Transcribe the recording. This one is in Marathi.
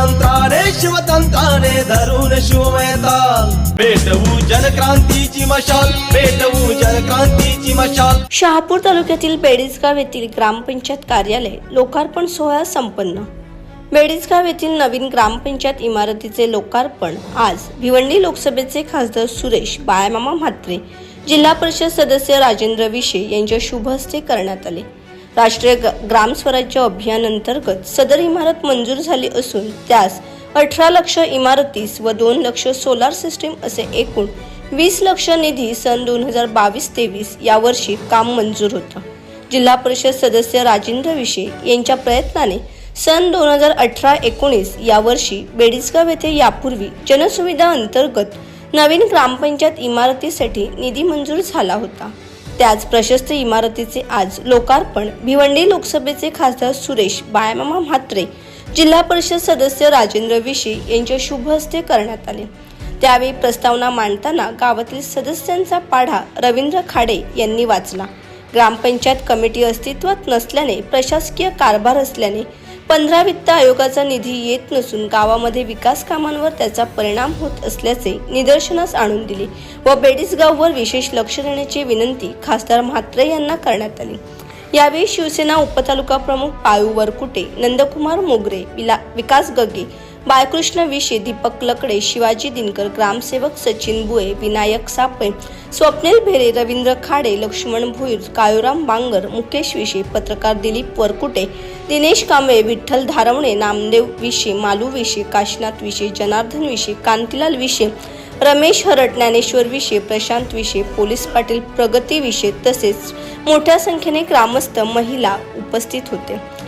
मंत्राने शिवतंत्राने धरून शिवमयताल. पेटवू जनक्रांतीची मशाल पेटवू जनक्रांतीची मशाल. शहापूर तालुक्यातील बेडीजगाव येथील ग्रामपंचायत कार्यालय लोकार्पण सोहळा संपन्न. बेडीजगाव येथील नवीन ग्रामपंचायत इमारतीचे लोकार्पण आज भिवंडी लोकसभेचे खासदार सुरेश बाळामामा म्हात्रे जिल्हा परिषद सदस्य राजेंद्र विशे यांच्या शुभ हस्ते करण्यात आले. राष्ट्रीय ग- ग्राम स्वराज्य सदर इमारत मंजूर झाली असून त्यास अठरा लक्ष इमारतीस व दोन लक्ष सोलार सिस्टीम असे एकूण वीस लक्ष निधी सन दोन हजार बावीस तेवीस या वर्षी काम मंजूर होतं. जिल्हा परिषद सदस्य राजेंद्र विशे यांच्या प्रयत्नाने सन दोन हजार अठरा एकोणीस या वर्षी बेडिसगाव येथे यापूर्वी जनसुविधा अंतर्गत नवीन ग्रामपंचायत इमारतीसाठी निधी मंजूर झाला होता. त्याच प्रशस्त इमारतीचे आज लोकार्पण. भिवंडी लोकसभेचे खासदार सुरेश बाळामामा म्हात्रे जिल्हा परिषद सदस्य राजेंद्र विशे यांच्या शुभ हस्ते करण्यात आले. त्यावेळी प्रस्तावना मांडताना गावातील सदस्यांचा पाढा रवींद्र खाडे यांनी वाचला. ग्रामपंचायत कमिटी अस्तित्वात नसल्याने प्रशासकीय कारभार असल्याने पंधरा वित्त आयोगाचा निधी येत नसून गावामध्ये विकास कामांवर त्याचा परिणाम होत असल्याचे निदर्शनास आणून दिले व बेडीसगाववर विशेष लक्ष देण्याची विनंती खासदार म्हात्रे यांना करण्यात आली. यावेळी शिवसेना उपतालुका प्रमुख पायू वरकुटे नंदकुमार मोगरे विला विकास गगे बाळकृष्ण विशे दीपक लकडे शिवाजी दिनकर ग्रामसेवक सचिन बुये विनायक सापे स्वप्नील भेरे रवींद्र खाडे लक्ष्मण भुईर काळूराम बांगर मुकेश विशे पत्रकार दिलीप वरकुटे दिनेश कांबळे विठ्ठल धारवणे नामदेव विशे मालू विशे काशीनाथ विशे जनार्दन विशे कांतीलाल विशे रमेश हरट ज्ञानेश्वर विशे प्रशांत विषय पोलीस पाटील प्रगती विषय तसेच मोठ्या संख्येने ग्रामस्थ महिला उपस्थित होते.